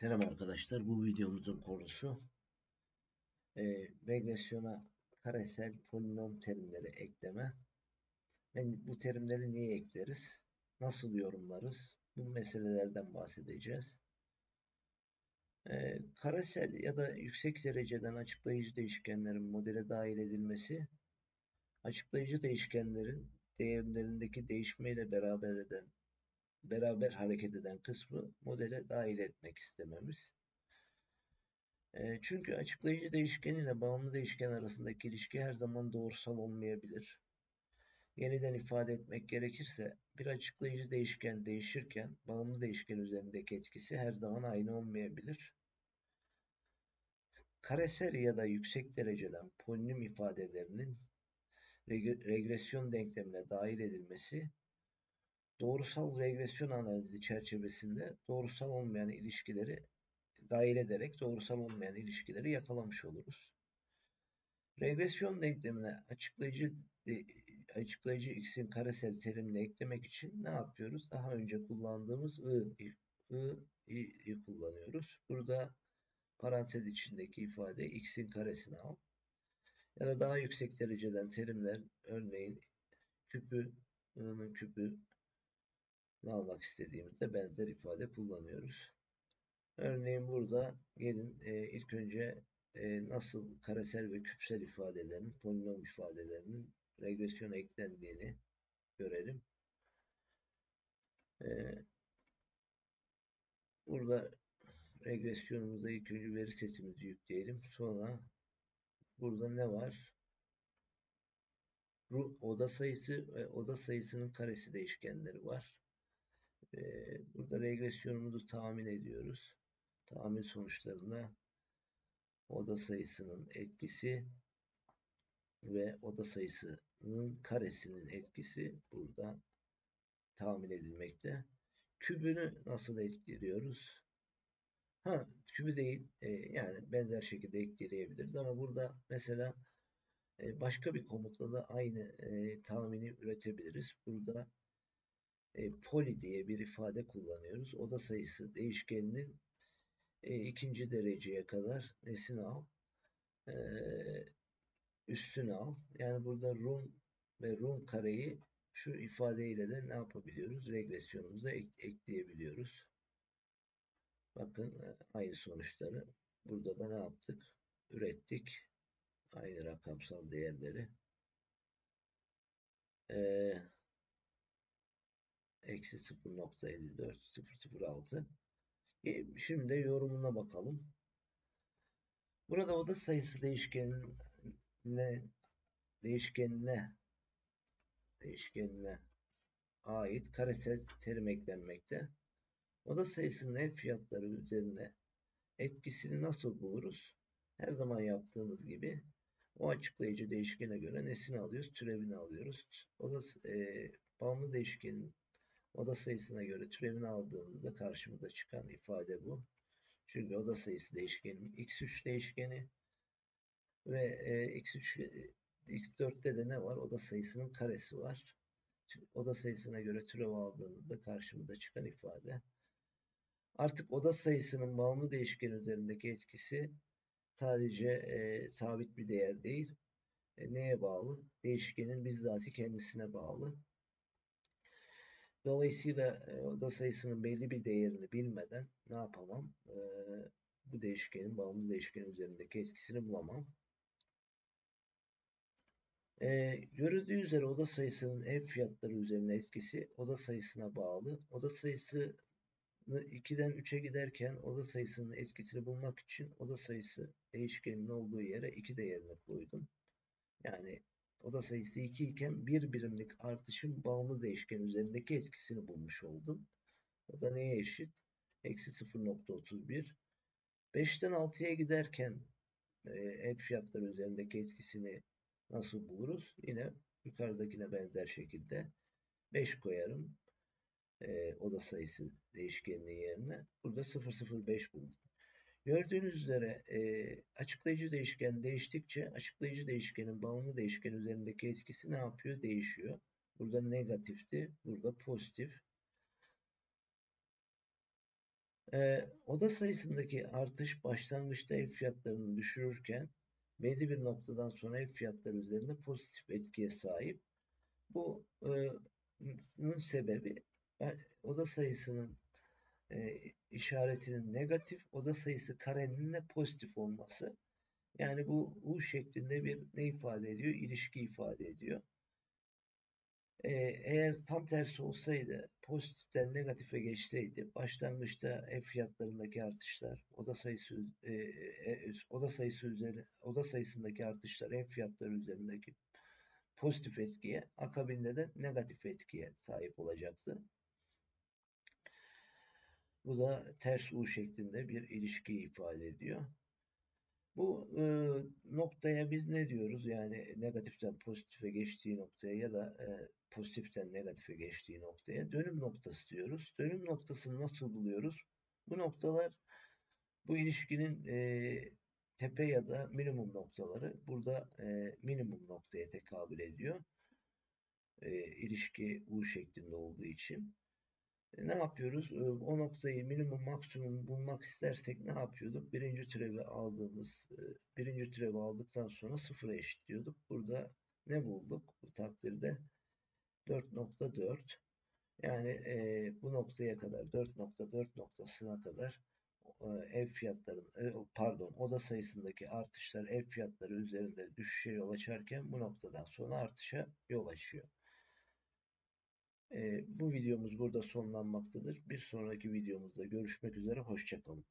Selam arkadaşlar. Bu videomuzun konusu e, regresyona karesel polinom terimleri ekleme. Ben bu terimleri niye ekleriz? Nasıl yorumlarız? Bu meselelerden bahsedeceğiz. E, karesel ya da yüksek dereceden açıklayıcı değişkenlerin modele dahil edilmesi, açıklayıcı değişkenlerin değerlerindeki değişmeyle beraber eden beraber hareket eden kısmı modele dahil etmek istememiz. E, çünkü açıklayıcı değişken ile bağımlı değişken arasındaki ilişki her zaman doğrusal olmayabilir. Yeniden ifade etmek gerekirse bir açıklayıcı değişken değişirken bağımlı değişken üzerindeki etkisi her zaman aynı olmayabilir. Karesel ya da yüksek dereceden polinom ifadelerinin regresyon denklemine dahil edilmesi doğrusal regresyon analizi çerçevesinde doğrusal olmayan ilişkileri dahil ederek doğrusal olmayan ilişkileri yakalamış oluruz. Regresyon denklemine açıklayıcı açıklayıcı x'in karesel terimini eklemek için ne yapıyoruz? Daha önce kullandığımız i, i, i, kullanıyoruz. Burada parantez içindeki ifade x'in karesini al. Ya da daha yüksek dereceden terimler örneğin küpü, i'nin küpü almak istediğimizde benzer ifade kullanıyoruz. Örneğin burada gelin e, ilk önce e, nasıl karesel ve küpsel ifadelerin, polinom ifadelerinin regresyon eklendiğini görelim. E, burada regresyonumuza ilk önce veri setimizi yükleyelim. Sonra burada ne var? Oda sayısı ve oda sayısının karesi değişkenleri var. Burada regresyonumuzu tahmin ediyoruz. Tahmin sonuçlarında oda sayısının etkisi ve oda sayısının karesinin etkisi burada tahmin edilmekte. Kübünü nasıl etkiliyoruz? Ha, kübü değil. E, yani benzer şekilde ekleyebiliriz ama burada mesela e, başka bir komutla da aynı e, tahmini üretebiliriz. Burada e, poli diye bir ifade kullanıyoruz. Oda sayısı değişkeninin e, ikinci dereceye kadar nesini al, e, üstünü al. Yani burada rum ve rum kareyi şu ifadeyle de ne yapabiliyoruz? Regresyonumuza ek, ekleyebiliyoruz. Bakın e, aynı sonuçları burada da ne yaptık? Ürettik. Aynı rakamsal değerleri. Eee eksi 0.54 006 e, şimdi yorumuna bakalım. Burada oda sayısı değişkenine değişkenine değişkenine ait karesel terim eklenmekte. Oda sayısının ev fiyatları üzerine etkisini nasıl buluruz? Her zaman yaptığımız gibi o açıklayıcı değişkene göre nesini alıyoruz? Türevini alıyoruz. Oda e, bağımlı değişkenin Oda sayısına göre türevini aldığımızda karşımıza çıkan ifade bu. Çünkü oda sayısı değişkeni x3 değişkeni ve e, x3 e, x4'te de ne var? Oda sayısının karesi var. Oda sayısına göre türev aldığımızda karşımıza çıkan ifade. Artık oda sayısının bağımlı değişken üzerindeki etkisi sadece e, sabit bir değer değil. E, neye bağlı? Değişkenin bizzatı kendisine bağlı. Dolayısıyla oda sayısının belli bir değerini bilmeden ne yapamam? Bu değişkenin, bağımlı değişken üzerindeki etkisini bulamam. E, görüldüğü üzere oda sayısının ev fiyatları üzerine etkisi oda sayısına bağlı. Oda sayısı 2'den 3'e giderken oda sayısının etkisini bulmak için oda sayısı değişkenin olduğu yere 2 değerini koydum. Yani oda sayısı 2 iken bir birimlik artışın bağımlı değişken üzerindeki etkisini bulmuş oldum. O da neye eşit? Eksi 0.31. 5'ten 6'ya giderken e, ev fiyatları üzerindeki etkisini nasıl buluruz? Yine yukarıdakine benzer şekilde 5 koyarım. E, oda sayısı değişkenliği yerine. Burada 0.05 buldum. Gördüğünüz üzere e, açıklayıcı değişken değiştikçe açıklayıcı değişkenin bağımlı değişken üzerindeki etkisi ne yapıyor? Değişiyor. Burada negatifti, burada pozitif. Ee, oda sayısındaki artış başlangıçta ev fiyatlarını düşürürken belli bir noktadan sonra ev fiyatları üzerinde pozitif etkiye sahip. Bu e, sebebi e, oda sayısının e, işaretinin negatif, oda sayısı karenin de pozitif olması. Yani bu U şeklinde bir ne ifade ediyor? İlişki ifade ediyor. Ee, eğer tam tersi olsaydı, pozitiften negatife geçseydi, başlangıçta ev fiyatlarındaki artışlar, oda sayısı e, e, oda sayısı üzeri, oda sayısındaki artışlar ev fiyatları üzerindeki pozitif etkiye, akabinde de negatif etkiye sahip olacaktı. Bu da ters U şeklinde bir ilişki ifade ediyor. Bu e, noktaya biz ne diyoruz? Yani negatiften pozitife geçtiği noktaya ya da e, pozitiften negatife geçtiği noktaya dönüm noktası diyoruz. Dönüm noktasını nasıl buluyoruz? Bu noktalar bu ilişkinin e, tepe ya da minimum noktaları burada e, minimum noktaya tekabül ediyor. E, ilişki U şeklinde olduğu için. E, ne yapıyoruz? O noktayı minimum maksimum bulmak istersek ne yapıyorduk? Birinci türevi aldığımız, birinci türevi aldıktan sonra sıfıra eşitliyorduk. Burada ne bulduk bu takdirde? 4.4 yani e, bu noktaya kadar 4.4 noktasına kadar e, ev fiyatların e, pardon oda sayısındaki artışlar ev fiyatları üzerinde düşüşe yol açarken bu noktadan sonra artışa yol açıyor. Bu videomuz burada sonlanmaktadır. Bir sonraki videomuzda görüşmek üzere. Hoşçakalın.